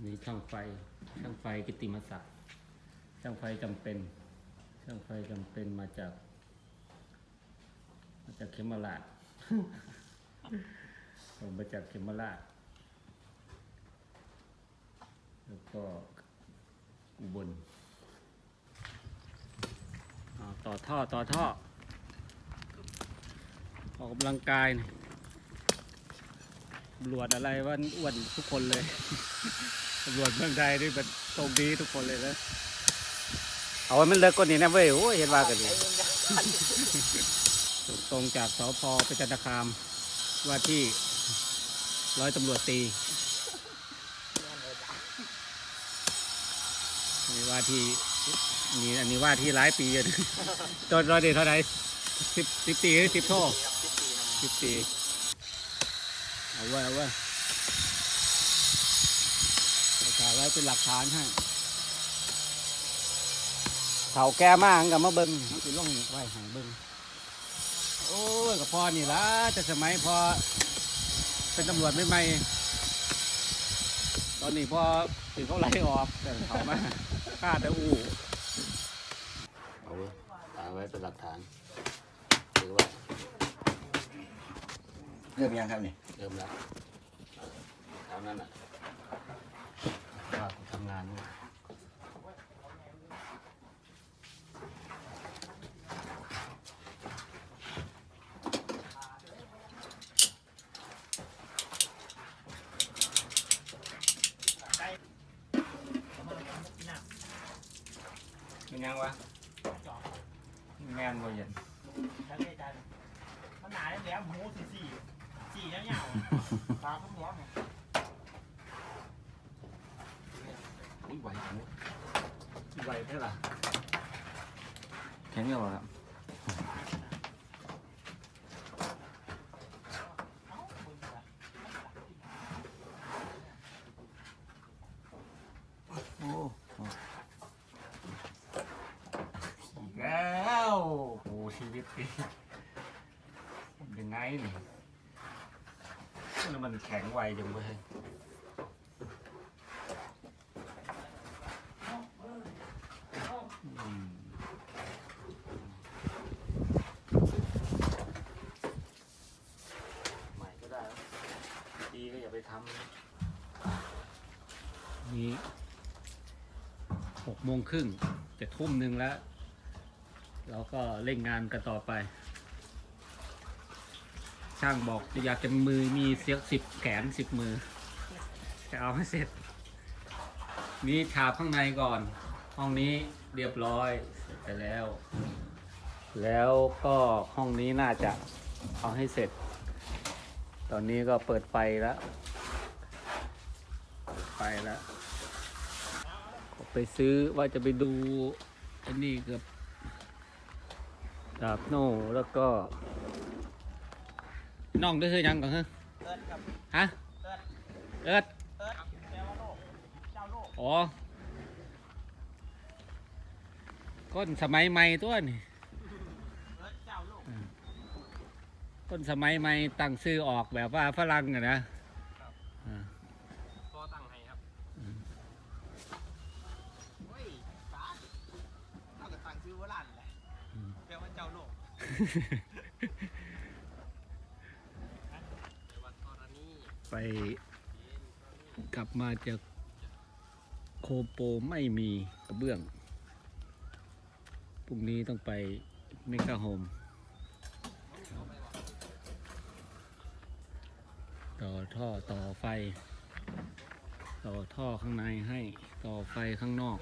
นี่ช่างไฟ ช่างไฟกิติมศักดิ์ ช่างไฟจำเป็น ช่างไฟจำเป็นมาจาก มาจากเขมราชผมมาจากเขมราช แล้วก็อุบลต่อท่อต่อท่อออกกำลังกายนี่ตำรวจอะไรว่าอ้วนทุกคนเลย ตำรวจเมืองไทยนี่เป็นตรงดีทุกคนเลยนะ เอาไว้มันเลิกก่อนนี้นะเว้ยโอ้ยเห็นว่ากันดีตรงจากสพประจันตคามว่าที่ร้อยตำรวจตีนี่ว่าที่นี่อันนี้ว่าที่หลายปีอนะจนร้อยเดชเท่าไหร่สิบสิบปีหรือสิบโทสิบปี เอาไว้เอาไว้ถ่ายไว้เป็นหลักฐานให้เฒ่าแก่มากกับมาเบิ้งมันสิล่องไว้ใหายเบิ้งโอ้ยกับพ่อนี่ละแต่สมัยพอเป็นตำรวจใหม่ๆตอนนี้พอถึงเขาไล่ออกแต่เขามาฆ่าแต่อู่เอาไว้ถ่ายไว้เป็นหลักฐานถือว่าเริ่มยังครับนี่เริ่มแล้วเท่านั้นอะว่ากูทำงานนี่มันยังวะแมนบ่เย็นทะเลจันมันหนาแหลมหูสี่สี่สี่ อุ้ยไหวจังไหวเท่าไหร่แข็งยังครับโอ้อีกแล้วโอ้ชีวิตดียังไงนี่แล้ว มันแข็งไวจังเว้ยอืมใหม่ก็ได้แล้วดีก็อย่าไปทำนี่หกโมงครึ่งจะทุ่มหนึ่งแล้ว เราก็เร่งงานกันต่อไป ช่างบอกอยากจะมือมีเสียสิบแขนสิบมือ จะเอาให้เสร็จมีฉาบข้างในก่อน ห้องนี้เรียบร้อยเสร็จไปแล้ว แล้วก็ห้องนี้น่าจะเอาให้เสร็จ ตอนนี้ก็เปิดไฟแล้วเปิดไฟแล้วไปซื้อว่าจะไปดูอันนี้กับดาบโน่แล้วก็ น้องได้คือยังก่อนฮะเอิร์ดกับฮะเอิร์ดเอิร์ดเอิร์ดแปลว่าโลกเจ้าโลกอ๋อก้นสมัยใหม่ตัวนี่เอิร์ดเจ้าโลกก้นสมัยใหม่ตั้งชื่อออกแบบว่าฝรั่งอะนะอ่าพอตั้งให้ครับเฮ้ยตาเอากระตังซื้อโบราณแหละแปลว่าเจ้าโลกเดี๋ยววันธรณี ไปกลับมาจากโคโปไม่มีกระเบื้อง พรุ่งนี้ต้องไปเมกาโฮมต่อท่อต่อไฟ ต่อท่อข้างในให้ต่อไฟข้างนอก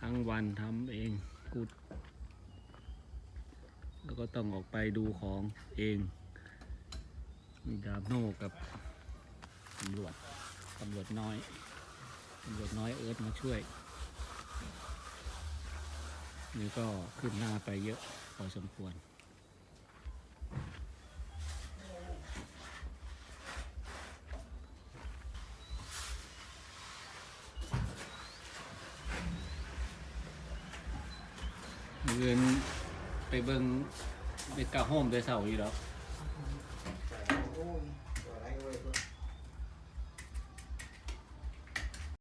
ทั้งวันทำเองกุดแล้วก็ต้องออกไปดูของเอง มีดาบโน่กับตำรวจตำรวจน้อยตำรวจน้อยเอิร์ธมาช่วย นี่ก็ขึ้นหน้าไปเยอะพอสมควรเงินไปเบิงไปกาโฮมไปเสาอยู่แล้ว glory.